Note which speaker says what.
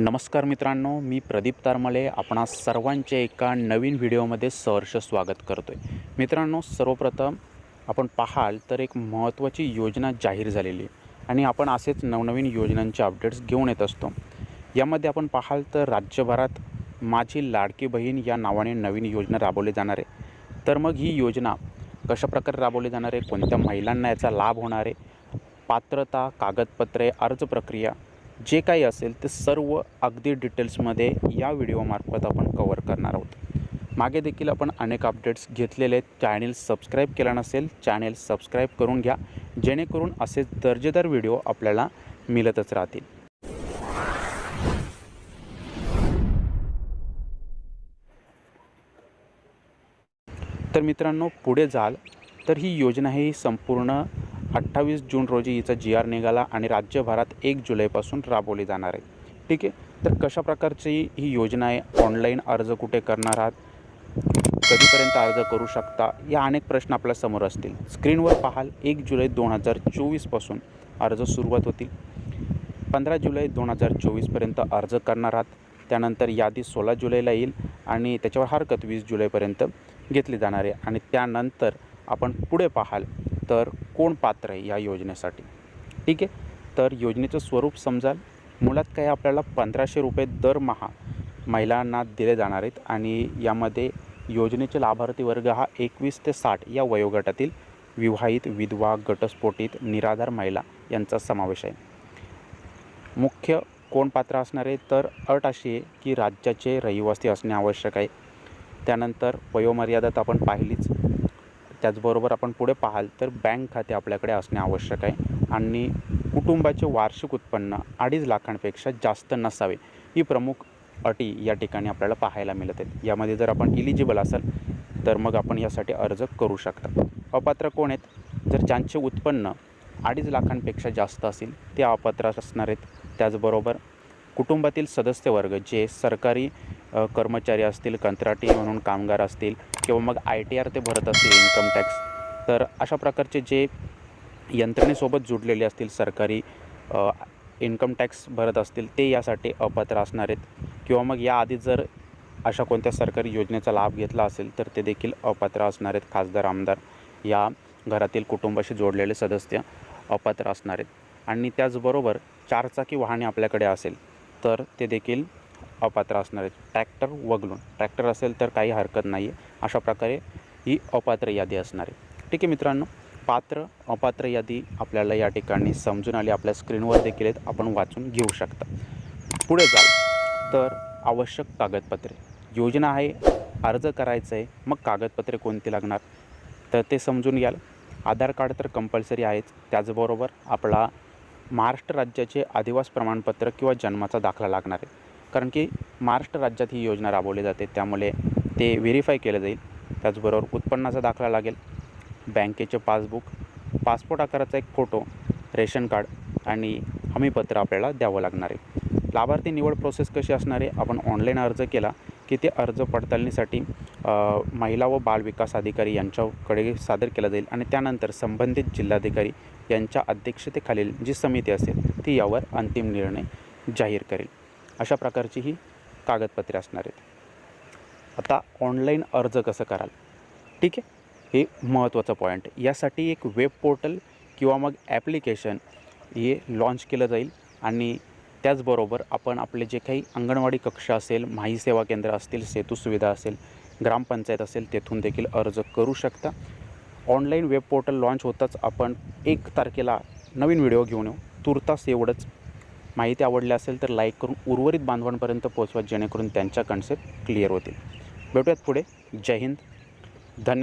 Speaker 1: नमस्कार मित्रांनो मी प्रदीप तारमले आपणा सर्वांचे एका नवीन व्हिडिओमध्ये सहर्ष स्वागत करतो आहे मित्रांनो सर्वप्रथम आपण पाहाल तर एक महत्त्वाची योजना जाहीर झालेली आहे आणि आपण असेच नवनवीन योजनांचे अपडेट्स घेऊन येत असतो. यामध्ये आपण पाहाल तर राज्यभरात माझी लाडकी बहीण या नावाने नवीन योजना राबवली जाणार आहे. तर मग ही योजना कशाप्रकारे राबवली जाणार आहे? कोणत्या महिलांना याचा लाभ होणार आहे? पात्रता कागदपत्रे अर्ज प्रक्रिया जे काही असेल ते सर्व अगदी डिटेल्समध्ये या व्हिडिओमार्फत आपण कवर करणार आहोत. मागे देखील आपण अनेक अपडेट्स घेतलेले आहेत. चॅनेल सबस्क्राईब केला नसेल चॅनेल सबस्क्राईब करून घ्या. जेणेकरून असे दर्जेदार व्हिडिओ आपल्याला मिळतच राहतील. तर मित्रांनो पुढे जाल. तर ही योजना ही संपूर्ण अठ्ठावीस जून रोजी हिचा जी आर निघाला आणि राज्यभरात एक जुलैपासून राबवली जाणार आहे. ठीक आहे? तर कशा प्रकारची ही योजना आहे? ऑनलाईन अर्ज कुठे करणार आहात? कधीपर्यंत अर्ज करू शकता? या अनेक प्रश्न आपल्यासमोर असतील. स्क्रीनवर पाहाल एक जुलै दोन हजार चोवीसपासून अर्ज सुरुवात होतील. पंधरा जुलै दोन हजार चोवीसपर्यंत अर्ज करणार आहात. त्यानंतर यादी सोळा जुलैला येईल आणि त्याच्यावर हरकत वीस जुलैपर्यंत घेतली जाणार आहे. आणि त्यानंतर आपण पुढे पाहाल तर कोण पात्र आहे या योजनेसाठी? ठीक आहे? तर योजनेचं स्वरूप समजाल. मुळात काय आपल्याला पंधराशे रुपये दरमहा महिलांना दिले जाणार आहेत आणि यामध्ये योजनेचे लाभार्थी वर्ग हा एकवीस ते साठ या वयोगटातील विवाहित विधवा गटस्फोटित निराधार महिला यांचा समावेश आहे. मुख्य कोण पात्र असणार आहे? तर अट अशी आहे की राज्याचे रहिवासी असणे आवश्यक आहे. त्यानंतर वयोमर्यादात आपण पाहिलीच. त्याचबरोबर आपण पुढे पाहाल तर बँक खाते आपल्याकडे असणे आवश्यक आहे. आणि कुटुंबाचे वार्षिक उत्पन्न अडीच लाखांपेक्षा जास्त नसावे. ही प्रमुख अटी या ठिकाणी आपल्याला पाहायला मिळत आहेत. यामध्ये जर आपण इलिजिबल असाल तर मग आपण यासाठी अर्ज करू शकता. अपात्र कोण आहेत? जर ज्यांचे उत्पन्न अडीच लाखांपेक्षा जास्त असेल ते अपात्र असणार आहेत. त्याचबरोबर कुटुंबातील सदस्य वर्ग जे सरकारी कर्मचारी असतील कंत्राटी म्हणून कामगार असतील किंवा मग आय टी आर ते भरत असतील इन्कम टॅक्स तर अशा प्रकारचे जे यंत्रणेसोबत जुडलेले असतील सरकारी इन्कम टॅक्स भरत असतील ते यासाठी अपात्र असणार आहेत. किंवा मग याआधी जर अशा कोणत्या सरकारी योजनेचा लाभ घेतला असेल तर ते देखील अपात्र असणार आहेत. खासदार आमदार या घरातील कुटुंबाशी जोडलेले सदस्य अपात्र असणार आहेत. आणि त्याचबरोबर चारचाकी वाहने आपल्याकडे असेल तर ते देखील अपात्र असणार आहेत. ट्रॅक्टर वगळून. ट्रॅक्टर असेल तर काही हरकत नाही आहे. अशा प्रकारे ही अपात्र यादी असणार आहे. ठीक आहे मित्रांनो पात्र अपात्र यादी आपल्याला या ठिकाणी समजून आली. आपल्या स्क्रीनवर देखील आहेत. आपण वाचून घेऊ शकता. पुढे जाल. तर आवश्यक कागदपत्रे. योजना आहे अर्ज करायचं आहे. मग कागदपत्रे कोणती लागणार? तर ते समजून घ्याल. आधार कार्ड तर कंपल्सरी आहेच. त्याचबरोबर आपला महाराष्ट्र राज्याचे आदिवास प्रमाणपत्र किंवा जन्माचा दाखला लागणार आहे. कारण की महाराष्ट्र राज्यात ही योजना राबवली जाते. त्यामुळे ते व्हेरीफाय केलं जाईल. त्याचबरोबर उत्पन्नाचा दाखला लागेल. बँकेचे पासबुक पासपोर्ट आकाराचा एक फोटो रेशन कार्ड आणि हमीपत्र आपल्याला द्यावं लागणार आहे. लाभार्थी निवड प्रोसेस कशी असणार आहे? आपण ऑनलाईन अर्ज केला. की ते अर्ज पडताळणीसाठी महिला व बाल विकास अधिकारी यांच्याकडे सादर केला जाईल आणि त्यानंतर संबंधित जिल्हाधिकारी यांच्या अध्यक्षतेखालील जी समिती असेल ती यावर अंतिम निर्णय जाहीर करेल. अशा प्रकारची ही कागदपत्रे असणार आहेत. आता ऑनलाईन अर्ज कसं कराल? ठीक आहे हे महत्त्वाचं पॉईंट यासाठी एक वेब पोर्टल किंवा मग ॲप्लिकेशन हे लॉन्च केलं जाईल आणि त्याचबरोबर आपण आपले जे काही अंगणवाडी कक्ष असेल माही सेवा केंद्र असतील सेतू सुविधा असेल ग्रामपंचायत असेल तेथून देखील अर्ज करू शकता. ऑनलाईन वेब पोर्टल लॉन्च होताच आपण एक तारखेला नवीन व्हिडिओ घेऊन येऊ. तुर्तास एवढंच. माहिती आवडली असेल तर लाईक करून उर्वरित बांधवांपर्यंत पोहोचवा जेणेकरून त्यांच्या कन्सेप्ट क्लिअर होतील. भेटूयात पुढे. जय हिंद. धन्यवाद.